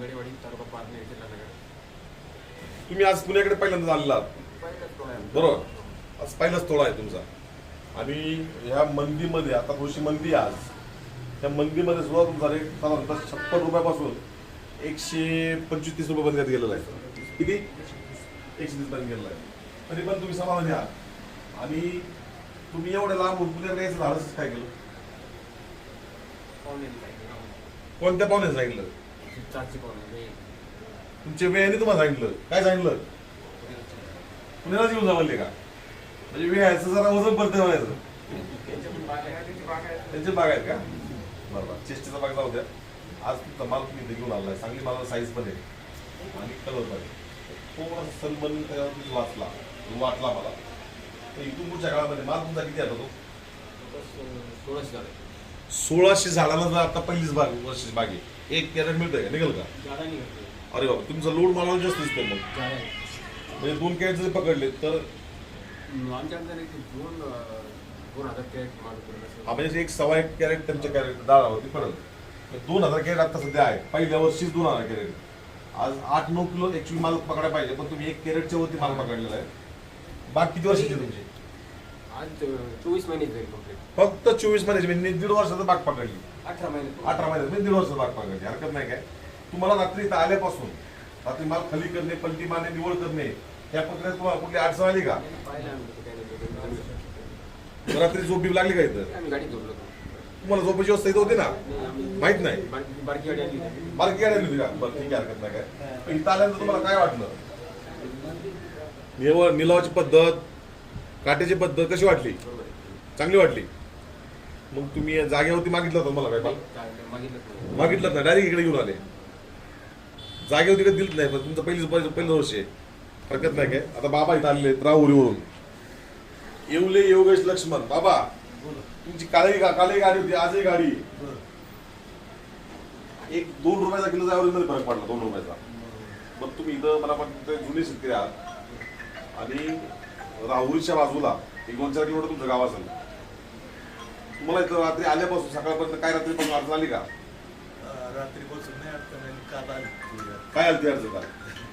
तालुका पारनेर जिल्हा नगर. तुम्ही आज पुण्याकडे पहिल्यांदा आलेला आहात. पहिलाच टोळा आहे. बरोबर. आज पहिलाच तोडा आहे तुमचा. आणि ह्या मंदीमध्ये आता थोडीशी मंदी आहे आज. त्या मंदीमध्ये सुद्धा तुमचा रेट साधारणतः छप्पन रुपयापासून एकशे पंचवीस तीस रुपयापर्यंत गेलेला आहे. किती? एकशे तीस पर्यंत गेलेला आहे. तरी पण तुम्ही समाधानी आहात आणि तुम्ही एवढ्या लांब पुण्याकडे यायचं धाडस काय केलं? पाहुण्याने. कोणत्या पाहुण्याने सांगितलं? चारशे तुमच्या वेळाने तुम्हाला सांगितलं. काय सांगितलं? पुण्यालाच येऊन जावले का? म्हणजे वेळाचं जरा वजन बाग आहे, त्यांची बाग आहे. आहेत का? बरोबर. चेस्टचा बाग जाऊ द्या. आज तुमचा माल तुम्ही इथे घेऊन आलाय. चांगली मला साईज पण आहे आणि कलर पण आहे थोडासा सनबर्न त्यावरती वाचला. वाटला मला. तर इथून पुढच्या काळामध्ये माल तुमचा किती आता तो? सोळाशे झाले. सोळाशे झाडाला जर आता पहिलीच बाग वर्षाची बाग आहे. एक कॅरेट मिळतंय का? निघेल का. अरे बाबा तुमचा लोड मला जास्त दिसतो मग. म्हणजे दोन कॅरेट जर पकडले तर एक दोन दोन हजार कॅरेट माल करून असं. हा म्हणजे एक सव्वा एक कॅरेट त्यांच्या कॅरेट पडेल. म्हणजे दोन हजार कॅरेट आता सध्या आहे. पहिल्या वर्षीच दोन हजार कॅरेट आज आठ नऊ किलो ऍक्च्युली माल पकडायला पाहिजे पण तुम्ही एक कॅरेटच्या वरती माल पकडलेला आहे. बाग किती वर्षाची आहे तुमची? आज अं, चोवीस महिने. फक्त चोवीस महिन्याची म्हणजे दीड वर्षाचा बाग पकडली. अठरा महिने अठरा महिन्यात म्हणजे दीड वर्षाचा बाग पकडली. हरकत नाही काय? तुम्हाला रात्री इथं आल्यापासून रात्री माल खाली करणे पलटी मारणे निवड करणे या प्रक्रियेत तुम्हाला कुठली अडचण आली का. रात्री झोप बीप लागली का इथं? आम्ही झोपलो. तुम्हाला झोपाची व्यवस्था इथं होती ना? माहीत नाही. बारकी बारकी गाडी आणली होती. बारकी गाडी आली होती का? बरं ठीक आहे हरकत नाही काय. पण इथं आल्यानंतर तुम्हाला काय वाटलं? निवड निलावाची पद्धत काट्याची पद्धत कशी वाटली. चांगली वाटली? मग तुम्ही जागेवरती मागितलं होतं मला काय? नाही. मागितलं ना डायरेक्ट इकडे घेऊन आले. जागेवरती कधी दिलं नाही पण तुमचं पहिलीच पहिलं पहिलं वर्ष आहे. हरकत नाही काय? आता बाबा इथं आलेले राहुरीवरून येवले योगेश लक्ष्मण. बाबा तुमची काळी काळी गाडी होती आजही गाडी. एक दोन रुपयाचा ॲव्हरेजमध्ये फरक पडला दोन रुपयाचा. मग तुम्ही इथं मला वाटतं जुने शेतकरी आहात. आणि राहुरीच्या बाजूला. एक दोन चार किलोमीटर तुमचं गाव असेल. तुम्हाला इथं रात्री आल्यापासून सकाळपर्यंत काय रात्रीपासून अडचण आली का? रात्री बसून नाही अडचण आली काल आली. काय आली ती अडचण काय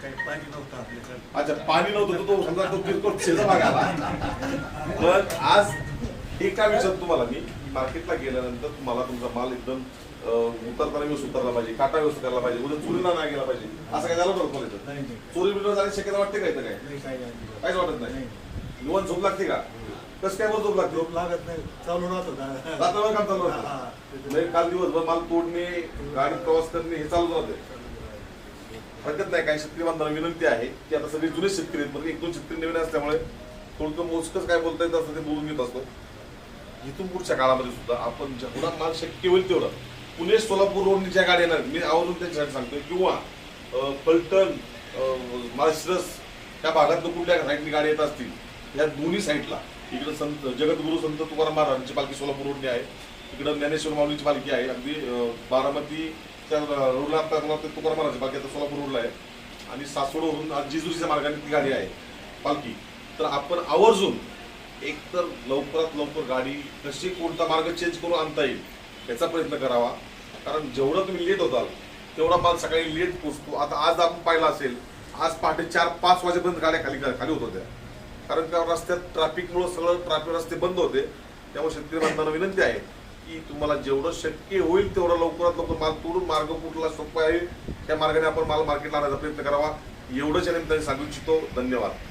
काही पाणी नव्हतं आपल्याकडे. अच्छा पाणी नव्हतं तो समजा तो किरकोळ शेजा पण आज हे काय विचारतो तुम्हाला मी? मार्केटला गेल्यानंतर तुम्हाला तुमचा माल एकदम उतरताना व्यवस्थित उतरला पाहिजे काटा व्यवस्थित करायला पाहिजे उद्या चोरीला नाही गेला पाहिजे. असं काय झालं बरं तुम्हाला इथं? नाही चोरी बिरी जाण्याची शक्यता वाटते का इथं काय काहीच वाटत नाही. निवांत झोप लागते का? कसं काय झोप लागते? झोप लागत नाही. चालू राहत होता रात्रभर काम चालू राहतं? हा. म्हणजे काल दिवसभर माल तोडणे गाडी प्रवास करणे हे चालू राहते. हरकत नाही. काही शेतकरी बांधवांना विनंती आहे की आता सगळे जुने शेतकरी आहेत. एक दोन शेतकरी नवीन असल्यामुळे थोडं मोजकच काय बोलता येत असतं ते बोलून घेत असतो. इथून पुढच्या काळामध्ये सुद्धा आपण जेवढा माल शक्य होईल तेवढं. पुणे सोलापूर रोडने ज्या गाड्या येणार मी आवर्जून त्यांच्यासाठी सांगतोय किंवा अं, फलटण माळशिरस त्या भागातनं कुठल्या साईडनी गाड्या येत असतील या दोन्ही साईडला. इकडं संत जगद्गुरू संत तुकाराम महाराजांची पालखी सोलापूर रोडनी आहे. इकडं ज्ञानेश्वर माऊलीची पालखी आहे. अगदी बारामती त्या रोडला आता तुकाराम महाराजांची पालखी आता सोलापूर रोडला आहे. आणि सासवडवरून जिजुरीच्या मार्गाने ती गाडी आहे पालखी. तर आपण आवर्जून एक तर लवकरात लवकर गाडी कशी कोणता मार्ग चेंज करून आणता येईल याचा प्रयत्न करावा. कारण जेवढं तुम्ही लेट होताल तेवढा माल सकाळी लेट पोचतो आता आज आपण पाहिला असेल आज पहाटे चार पाच वाजेपर्यंत गाड्या खाली खाली होत होत्या. कारण का रस्त्यात ट्रॅफिकमुळं सगळं ट्रॅफिक रस्ते बंद होते. त्यामुळे शेतकरी बांधवांना विनंती आहे की तुम्हाला जेवढं शक्य होईल तेवढं लवकरात लवकर माल तोडून मार्ग कुठला सोपा आहे त्या मार्गाने आपण माल मार्केटला आणायचा प्रयत्न करावा. एवढंच या निमित्ताने सांगू इच्छितो. धन्यवाद.